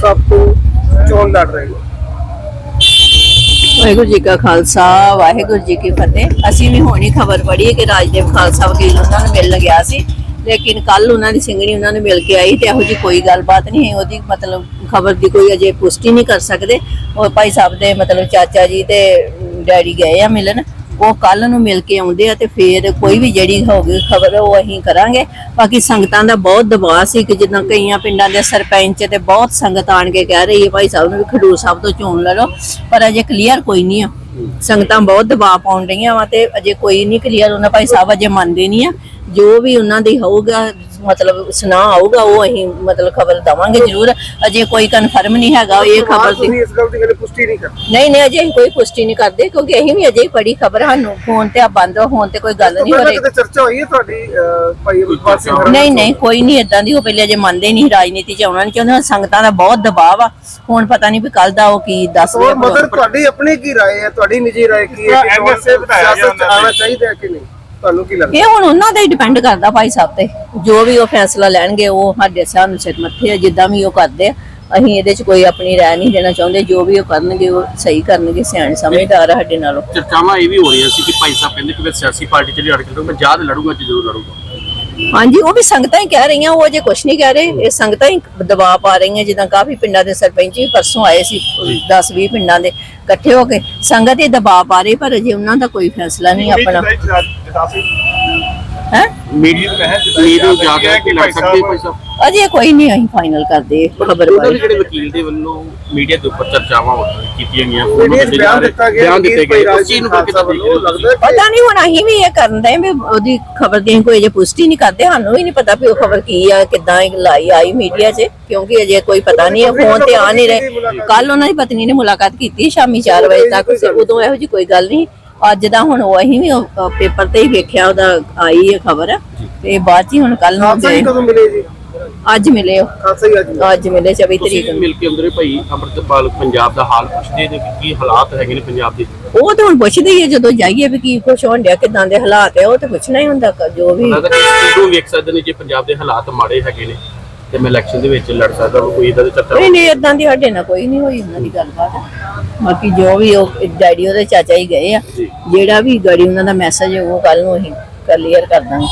ਸਾਹਿਬ ਤੋਂ ਚੋਣ ਲੜ ਰਹੇ ਨੇ। ਵਾਹਿਗੁਰੂ ਜੀ ਕਾ ਖਾਲਸਾ ਵਾਹਿਗੁਰੂ ਜੀ ਕੀ ਫਤਿਹ। ਅਸੀਂ ਵੀ ਹੋਣੀ ਖਬਰ ਪੜੀ ਕਿ ਰਾਜਦੇਵ ਖਾਲਸਾ ਵਕੀਲ ਉਹਨਾਂ ਨੂੰ ਮਿਲਣ ਗਿਆ ਸੀ। ਲੇਕਿਨ ਕੱਲ ਉਹਨਾਂ ਦੀ ਸਿੰਗਣੀ ਉਹਨਾਂ ਨੂੰ ਮਿਲ ਕੇ ਆਈ ਤੇ ਇਹੋ ਜੀ ਕੋਈ ਗੱਲਬਾਤ ਨਹੀਂ ਹੈ। ਉਹਦੀ ਮਤਲਬ ਖਬਰ ਦੀ ਕੋਈ ਅਜੇ ਪੁਸ਼ਟੀ ਨਹੀਂ ਕਰ ਸਕਦੇ। ਉਹ ਭਾਈ ਸਾਹਿਬ ਦੇ ਮਤਲਬ ਚਾਚਾ ਜੀ ਤੇ ਡੈਡੀ ਗਏ ਆ ਮਿਲਣ। ਉਹ ਕੱਲ ਨੂੰ ਮਿਲ ਕੇ ਆਉਂਦੇ ਆ ਤੇ ਫੇਰ ਕੋਈ ਵੀ ਜਿਹੜੀ ਹੋਗੀ ਖਬਰ ਉਹ ਅਸੀਂ ਕਰਾਂਗੇ। ਬਾਕੀ ਸੰਗਤਾਂ ਦਾ ਬਹੁਤ ਦਬਾਅ ਸੀ ਕਿ ਜਿੱਦਾਂ ਕਈਆਂ ਪਿੰਡਾਂ ਦੇ ਸਰਪੰਚ ਤੇ ਬਹੁਤ ਸੰਗਤ ਆਣ ਕੇ ਕਹਿ ਰਹੀ ਹੈ ਭਾਈ ਸਾਹਿਬ ਨੂੰ ਵੀ ਖਡੂਰ ਸਾਹਿਬ ਤੋਂ ਚੋਣ ਲੜੋ ਪਰ ਅਜੇ ਕਲੀਅਰ ਕੋਈ ਨਹੀਂ ਆ। ਸੰਗਤਾਂ ਬਹੁਤ ਦਬਾਅ ਪਾਉਣ ਰਹੀਆਂ ਵਾ ਤੇ ਅਜੇ ਕੋਈ ਨਹੀਂ ਕਲੀਅਰ ਉਹਨਾਂ ਭਾਈ ਸਾਹਿਬ ਅਜੇ ਮੰਨਦੇ ਨਹੀਂ ਆ। ਜੋ ਵੀ ਉਹਨਾਂ ਦੀ ਹੋਊਗਾ ਮਤਲਬ ਸੁਨਾ ਆਊਗਾ ਉਹ ਅਸੀਂ ਮਤਲਬ ਖਬਰ ਦਵਾਂਗੇ ਜ਼ਰੂਰ। ਅਜੇ ਕੋਈ ਕਨਫਰਮ ਨਹੀਂ ਹੈਗਾ ਇਹ ਖਬਰ ਦੀ ਤੁਸੀਂ ਇਸ ਗੱਲ ਦੀ ਹਲੇ ਪੁਸ਼ਟੀ ਨਹੀਂ ਕਰਦੇ ਨਹੀਂ ਨਹੀਂ ਅਜੇ ਅਸੀਂ ਕੋਈ ਪੁਸ਼ਟੀ ਨਹੀਂ ਕਰਦੇ ਕਿਉਂਕਿ ਅਸੀਂ ਵੀ ਅਜੇ ਹੀ ਪੜੀ ਖਬਰ ਸਾਨੂੰ ਫੋਨ ਤੇ ਆ ਬੰਦ ਫੋਨ ਤੇ ਕੋਈ ਗੱਲ ਨਹੀਂ ਹੋ ਰਹੀ। ਕਿਤੇ ਚਰਚਾ ਹੋਈ ਹੈ ਤੁਹਾਡੀ ਅਹ, ਭਾਈ ਅਮਰਪਾਲ ਸਿੰਘ ਹੋਰਾਂ ਨਹੀਂ ਨਹੀਂ ਕੋਈ ਨਹੀਂ ਇਦਾਂ ਦੀ ਉਹ ਪਹਿਲੇ ਅਜੇ ਮੰਨਦੇ ਨਹੀਂ ਰਾਜਨੀਤੀ ਚ ਆਉਣਾ ਨਹੀਂ ਚਾਹੁੰਦੇ ਸੰਗਤਾਂ ਦਾ ਬਹੁਤ ਦਬਾਅ ਆ ਹੁਣ ਪਤਾ ਨਹੀਂ ਵੀ ਕੱਲ ਦਾ ਉਹ ਕੀ ਦੱਸਦੇ ਔਰ ਮਦਰ ਤੁਹਾਡੀ ਆਪਣੀ ਕੀ ਰਾਏ ਹੈ? ਤੁਹਾਡੀ ਨਿੱਜੀ ਰਾਏ ਕੀ ਹੈ ਕਿ ਐਮਐਸਏ ਸਿਆਸਤ ਚ ਆਉਣਾ ਚਾਹੀਦਾ ਹੈ ਕਿ ਨਹੀਂ? ਤੁਹਾਨੂੰ ਕੀ ਲੱਗਦਾ? ਇਹ ਹੁਣ ਉਹਨਾਂ ਦਾ ਹੀ ਡਿਪੈਂਡ ਕਰਦਾ ਭਾਈ ਸਾਹਿਬ ਤੇ। ਜੋ ਵੀ ਉਹ ਫੈਸਲਾ ਲੈਣਗੇ ਉਹ ਸਾਡੇ ਸਾਨੂੰ ਸਿਰ ਮੱਥੇ ਆ ਜਿੱਦਾਂ ਵੀ ਉਹ ਕਰਦੇ ਆ। ਅਸੀਂ ਇਹਦੇ ਚ ਕੋਈ ਆਪਣੀ ਰਾਏ ਨਹੀਂ ਦੇਣਾ ਚਾਹੁੰਦੇ। ਜੋ ਵੀ ਉਹ ਕਰਨਗੇ ਉਹ ਸਹੀ ਕਰਨਗੇ ਸਿਆਣੇ ਸਮਝਦਾਰ ਆ ਸਾਡੇ ਨਾਲੋਂ। ਚਰਚਾਵਾਂ ਇਹ ਵੀ ਹੋ ਰਹੀਆਂ ਸੀ ਕਿ ਭਾਈ ਸਾਹਿਬ ਕਹਿੰਦੇ ਕਿ ਮੈਂ ਸਿਆਸੀ ਪਾਰਟੀ ਚ ਲੜ ਕੇ ਮੈਂ ਜਦ ਲੜੂੰਗਾ ਤੇ ਜ਼ਰੂਰ ਲੜੂੰਗਾ। ਹਾਂਜੀ ਉਹ ਵੀ ਸੰਗਤਾਂ ਹੀ ਕਹਿ ਰਹੀਆਂ ਉਹ ਅਜੇ ਕੁਝ ਨਹੀਂ ਕਹਿ ਰਹੇ ਇਹ ਸੰਗਤਾਂ ਹੀ ਦਬਾਅ ਪਾ ਰਹੀਆਂ ਜਿੱਦਾਂ ਕਾਫੀ ਪਿੰਡਾਂ ਦੇ ਸਰਪੰਚ ਵੀ ਪਰਸੋਂ ਆਏ ਸੀ 10 20 ਪਿੰਡਾਂ ਦੇ ਇਕੱਠੇ ਹੋ ਕੇ ਸੰਗਤ ਹੀ ਦਬਾਅ ਪਾ ਰਹੀ ਪਰ ਅਜੇ ਉਹਨਾਂ ਦਾ ਕੋਈ ਫੈਸਲਾ ਨਹੀਂ ਆਪਣਾ ਹੈ? ਮੀਡੀਆ ਨੂੰ ਕਹੇ ਮੀਡੀਆ ਜਾ ਕੇ ਲੜ ਸਕਦੇ ਭਾਈ ਸਾਹਿਬ। ਅਜੇ ਕੋਈ ਨਹੀਂ ਅਸੀਂ ਫਾਈਨਲ ਕਰਦੇ ਖਬਰ ਬਾਰੇ। ਜਿਹੜੇ ਵਕੀਲ ਦੇ ਵੱਲੋਂ ਮੀਡੀਆ ਦੇ ਉੱਪਰ ਚਰਚਾਵਾਂ ਹੋ ਰਹੀਆਂ ਕੀਤੀਆਂ ਗਈਆਂ ਬਿਆਨ ਦਿੱਤਾ ਗਿਆ ਬਿਆਨ ਦਿੱਤੇ ਗਏ। ਉਸ ਚੀਜ਼ ਨੂੰ ਵੱਲੋਂ ਲੱਗਦਾ ਪਤਾ ਨਹੀਂ ਹੁਣ ਅਸੀਂ ਵੀ ਇਹ ਕਰਨ ਦੇ ਵੀ ਉਹਦੀ ਖਬਰ ਦੀ ਕੋਈ ਅਜੇ ਪੁਸ਼ਟੀ ਨਹੀਂ ਕਰਦੇ ਸਾਨੂੰ ਵੀ ਨਹੀਂ ਪਤਾ ਵੀ ਉਹ ਖਬਰ ਕੀ ਆ ਕਿੱਦਾਂ ਲਾਈ ਆਈ ਮੀਡੀਆ 'ਚ ਕਿਉਂਕਿ ਅਜੇ ਕੋਈ ਪਤਾ ਨਹੀਂ ਹੈ ਫੋਨ ਤੇ ਆ ਨਹੀਂ ਰਹੇ। ਕੱਲ ਉਹਨਾਂ ਦੀ ਪਤਨੀ ਨੇ ਮੁਲਾਕਾਤ ਕੀਤੀ ਸ਼ਾਮੀ 4 ਵਜੇ ਤੱਕ ਉਦੋਂ ਇਹੋ ਜੀ ਕੋਈ ਗੱਲ ਨਹੀਂ। ਅੱਜ ਦਾ ਹੁਣ ਉਹ ਅਸੀਂ ਵੀ ਪੇਪਰ ਤੇ ਹੀ ਵੇਖਿਆ ਉਹਦਾ ਆਈ ਹੈ ਖਬਰ। ਤੇ ਬਾਅਦ ਚ ਹੀ ਹੁਣ ਕੱਲ ਨੂੰ ਖਾਲਸਾ ਜੀ ਗਏ ਕਦੋਂ ਮਿਲੇ ਜੀ? ਅੱਜ ਮਿਲੇ ਉਹ। ਖਾਲਸਾ ਅੱਜ ਮਿਲੇ। ਅੱਜ ਮਿਲੇ 24 ਤੁਸੀਂ ਤਰੀਕ ਨੂੰ। ਮਿਲ ਕੇ ਅੰਦਰੇ ਭਾਈ ਅੰਮ੍ਰਿਤਪਾਲ ਪੰਜਾਬ ਦਾ ਹਾਲ ਪੁੱਛਦੇ ਨੇ ਕਿ ਕੀ ਹਾਲਾਤ ਹੈਗੇ ਨੇ ਪੰਜਾਬ ਦੇ। ਉਹ ਤਾਂ ਹੁਣ ਪੁੱਛਦੇ ਹੀ ਆ ਜਦੋਂ ਜਾਈਏ ਵੀ ਕੀ ਕੁਛ ਹੋਣ ਡਿਆ ਕਿਦਾਂ ਦੇ ਹਾਲਾਤ ਆ ਉਹ ਤਾਂ ਪੁੱਛਣਾ ਹੀ ਹੁੰਦਾ ਕ- ਜੋ ਵੀ ਲੱਗਦਾ ਕਿ ਕਿਦੋਂ ਵੇਖ ਸਕਦੇ ਨੇ ਜੇ ਪੰਜਾਬ ਦੇ ਹਾਲਾਤ ਮਾੜੇ ਹੈਗੇ ਨੇ। ਤੇ ਮੈਂ ਇਲੈਕਸ਼ਨ ਦੇ ਵਿੱਚ ਲੜ ਸਕਦਾ ਕੋਈ ਇਦਾਂ ਦੇ ਚੱਕਰ ਨਹੀਂ ਨਹੀਂ ਇਦਾਂ ਦੀ ਸਾਡੇ ਨਾਲ ਕੋਈ ਨਹੀਂ ਹੋਈ ਉਹਨਾਂ ਦੀ ਗੱਲਬਾਤ ਬਾਕੀ ਜੋ ਵੀ ਉਹ ਡੈਡੀ ਉਹਦੇ ਚਾਚਾ ਹੀ ਗਏ ਆ। ਜਿਹੜਾ ਵੀ ਗੜੀ ਉਹਨਾਂ ਦਾ ਮੈਸੇਜ ਉਹ ਕੱਲ ਨੂੰ ਅਸੀਂ ਕਲੀਅਰ ਕਰ ਦਾਂਗੇ।